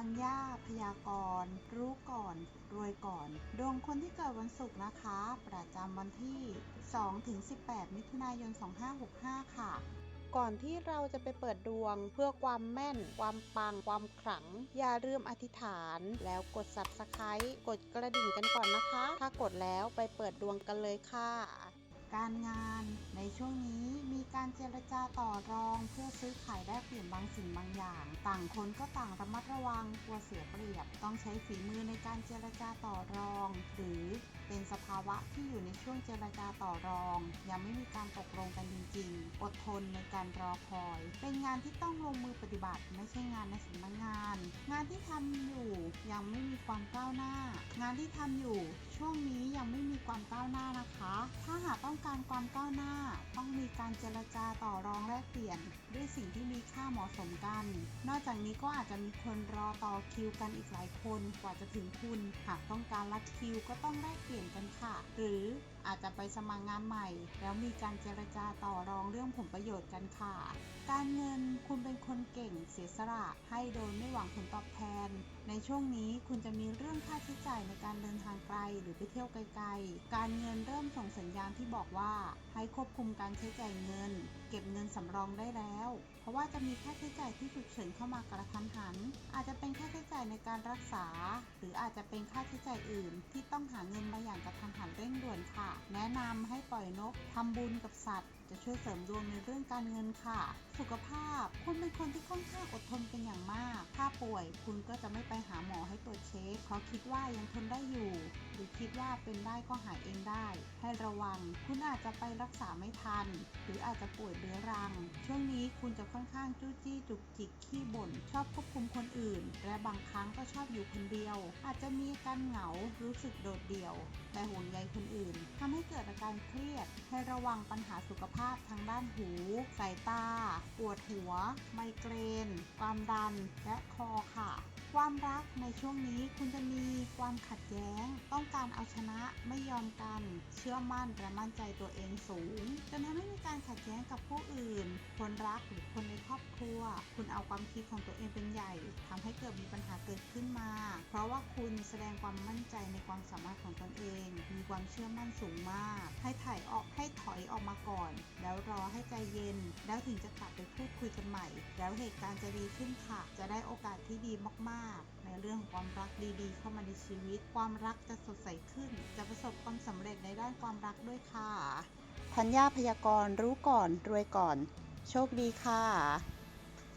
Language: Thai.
ธัญญาพยากรณ์ รู้ก่อน รวยก่อน ดวงคนที่เกิดวันศุกร์นะคะ ประจำวันที่ 2-18 มิถุนายน 2565 ค่ะก่อนที่เราจะไปเปิดดวงเพื่อความแม่น ความปัง ความขลัง อย่าลืมอธิษฐาน แล้วกด subscribe กดกระดิ่งกันก่อนนะคะ ถ้ากดแล้วไปเปิดดวงกันเลยค่ะ การงานในช่วงนี้มีการเจรจาต่อรองเพื่อซื้อขายแลกเปลี่ยนบางสิ่งบางอย่าง ต่างคนก็ต่างระมัดระวังกลัวเสียเปรียบ ต้องใช้ฝีมือในการเจรจาต่อรอง หรือเป็นสภาวะที่อยู่ในช่วงเจรจาต่อรอง ยังไม่มีการตกลงกันจริง ๆ อดทนในการรอคอย เป็นงานที่ต้องลงมือปฏิบัติ ไม่ใช่งานในสำนักงานานที่ทำอยู่ยังไม่มีความก้าวหน้า งานที่ทำอยู่ช่วงนี้ยังไม่มีความก้าวหน้านะคะ ถ้าหากต้องการความก้าวหน้า ต้องมีการเจรจาต่อรองแลกเปลี่ยน ด้วยสิ่งที่มีค่าเหมาะสมกัน นอกจากนี้ก็อาจจะมีคนรอต่อคิวกันอีกหลายคนกว่าจะถึงคุณ หากต้องการรัดคิวก็ต้องแลกเปลี่ยนกันค่ะ หรืออาจจะไปสมัครงานใหม่ แล้วมีการเจรจาต่อรองเรื่องผลประโยชน์กันค่ะ การเงินคุณเป็นคน เก่งเสียสละให้โดยไม่หวังผลตอบแทน ในช่วงนี้คุณจะมีเรื่องค่าใช้จ่ายในการเดินทางไกลหรือไปเที่ยวไกลๆ การเงินเริ่มส่งสัญญาณที่บอกว่า ให้ควบคุมการใช้จ่ายเงิน เก็บเงินสำรองได้แล้ว เพราะว่าจะมีค่าใช้จ่ายที่ฉุกเฉินเข้ามากระทันหัน อาจจะเป็นค่าใช้จ่ายในการรักษา หรืออาจจะเป็นค่าใช้จ่ายอื่น ที่ต้องหาเงินมาอย่างกระทันหัน วนค่ะ แนะนำให้ปล่อยนกทำบุญกับสัตว์ จะช่วยเสริมดวงในเรื่องการเงินค่ะ สุขภาพ คุณเป็นคนที่ค่อนข้างอดทนเป็นอย่างมาก ถ้าป่วยคุณก็จะไม่ไปหาหมอให้ตรวจเช็คเพราะคิดว่ายังทนได้อยู่ หรือคิดว่าเป็นได้ก็หายเองได้ ให้ระวัง คุณอาจจะไปรักษาไม่ทัน หรืออาจจะป่วยเรื้อรัง ช่วงนี้คุณจะค่อนข้างจู้จี้จุกจิกขี้บ่น ชอบควบคุมคนอื่น และบางครั้งก็ชอบอยู่คนเดียว อาจจะมีอาการเหงารู้สึกโดดเดี่ยว แต่ห่วงใยคนอื่นทำให้เกิดอาการเครียด ให้ระวังปัญหาสุขภาพทางด้านหู สายตา ปวดหัว ไมเกรน ความดัน และคอค่ะความรักในช่วงนี้คุณจะมีความขัดแย้ง ต้องการเอาชนะไม่ยอมกัน เชื่อมั่นและมั่นใจตัวเองสูงจนทำให้มีการขัดแย้งกับผู้อื่น คนรักหรือคนในครอบครัว คุณเอาความคิดของตัวเองเป็นใหญ่ทำให้เกิดมีปัญหาเกิดขึ้นมา เพราะว่าคุณแสดงความมั่นใจในความสามารถของตนเอง มีความเชื่อมั่นสูงมาก ให้ถ่ายออกให้ถอยออกมาก่อน แล้วรอให้ใจเย็น แล้วถึงจะกลับไปพูดคุยกัน แล้วเหตุการณ์จะดีขึ้นค่ะ จะได้โอกาสที่ดีมาก ๆ ในเรื่องของความรักดีๆ เข้ามาในชีวิต ความรักจะสดใสขึ้น จะประสบความสำเร็จในด้านความรักด้วยค่ะธัญญาพยากรณ์รู้ก่อนรวยก่อน โชคดีค่ะ